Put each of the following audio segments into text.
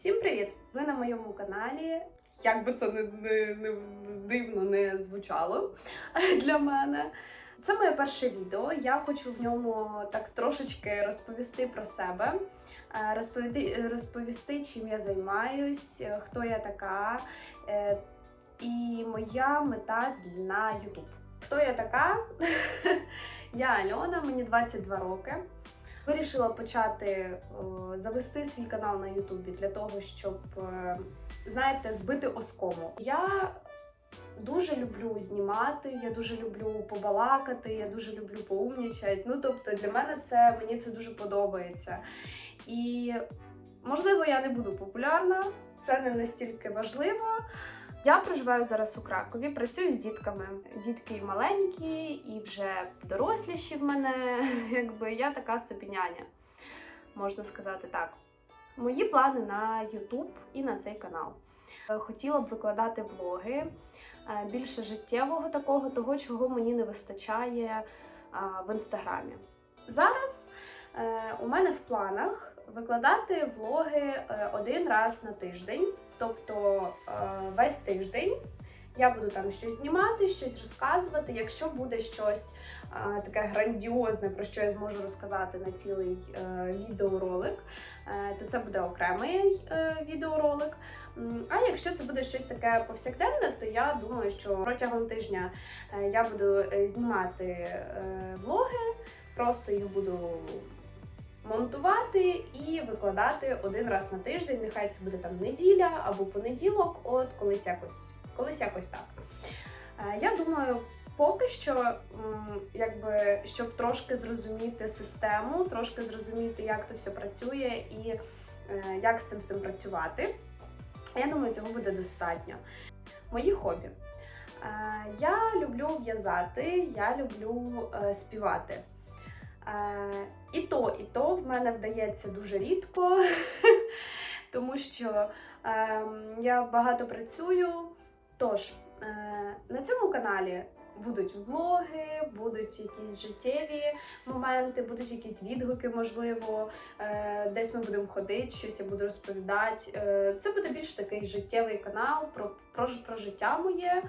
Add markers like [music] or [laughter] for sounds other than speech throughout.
Всім привіт! Ви на моєму каналі. Як би це не, не, не дивно не звучало [laughs] для мене. Це моє перше відео. Я хочу в ньому так трошечки розповісти про себе, е, розповісти, розповісти чим я займаюсь, е, хто я така е, і моя мета на YouTube. Хто я така? [laughs] Я Альона, мені 22 роки. Вирішила почати завести свій канал на Ютубі для того, щоб, е, знаєте, збити оскому. Я дуже люблю знімати, я дуже люблю побалакати, я дуже люблю поумнічати. Ну, тобто, для мене це мені це дуже подобається. І можливо, я не буду популярна, це не настільки важливо. Я проживаю зараз у Кракові, працюю з дітками. Дітки маленькі і вже доросліші в мене. [laughs] Якби я така собі няня, можна сказати так. Мої плани на YouTube і на цей канал. Е, Хотіла б викладати влоги е, більше життєвого такого, того, чого мені не вистачає в інстаграмі. Зараз е, у мене в планах викладати влоги е, один раз на тиждень. Тобто е, весь тиждень я буду там щось знімати, щось розказувати. Якщо буде щось е, таке грандіозне, про що я зможу розказати на цілий е, відеоролик, то це буде окремий відеоролик. А якщо це буде щось таке повсякденне, то я думаю, що протягом тижня я буду знімати влоги, просто їх буду монтувати і викладати один раз на тиждень. Нехай це буде там неділя або понеділок, от колись якось, колись якось так. Е, Я думаю, поки що, якби, щоб трошки зрозуміти систему, трошки зрозуміти, як то все працює і е, як з цим всім працювати. Я думаю, цього буде достатньо. Мої хобі. Е, Я люблю в'язати, я люблю співати. І то, і то в мене вдається дуже рідко, [laughs] тому що е, я багато працюю. Тож, е, на цьому каналі будуть влоги, будуть якісь життєві моменти, будуть якісь відгуки, можливо, е, десь ми будемо ходити, щось я буду розповідати. Е, Це буде більш такий життєвий канал про, про, про життя моє.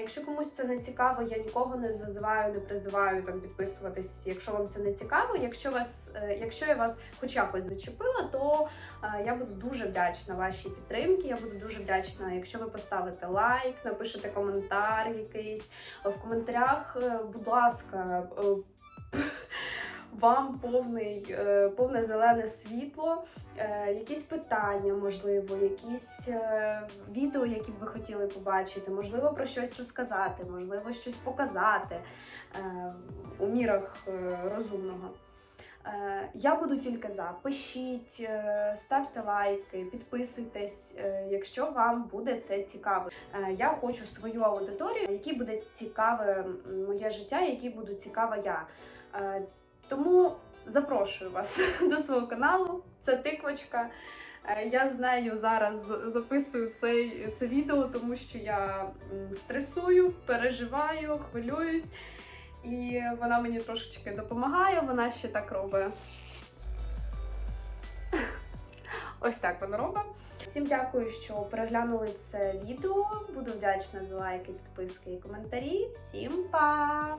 Якщо комусь це не цікаво, я нікого не зазиваю, не призиваю там підписуватись, якщо вам це не цікаво. Якщо вас, е, якщо я вас хоч якось зачепила, то е, я буду дуже вдячна вашій підтримці. Я буду дуже вдячна, якщо ви поставите лайк, напишете коментар якийсь. В коментарях, е, будь ласка, вам повний, е, повне зелене світло, е, якісь питання, можливо, якісь е, відео, які б ви хотіли побачити, можливо, про щось розказати, можливо, щось показати у мірах розумного. Я буду тільки за. Пишіть, ставте лайки, підписуйтесь, якщо вам буде це цікаво. Я хочу свою аудиторію, якій буде цікаве моє життя, якій буду цікава я. Тому запрошую вас [laughs] до свого каналу. Це тиквочка. Е, Я з нею зараз записую цей, це відео, тому що я стресую, переживаю, хвилююсь. І вона мені трошечки допомагає, вона ще так робить. [laughs] Ось так вона робить. Всім дякую, що переглянули це відео. Буду вдячна за лайки, підписки і коментарі. Всім па!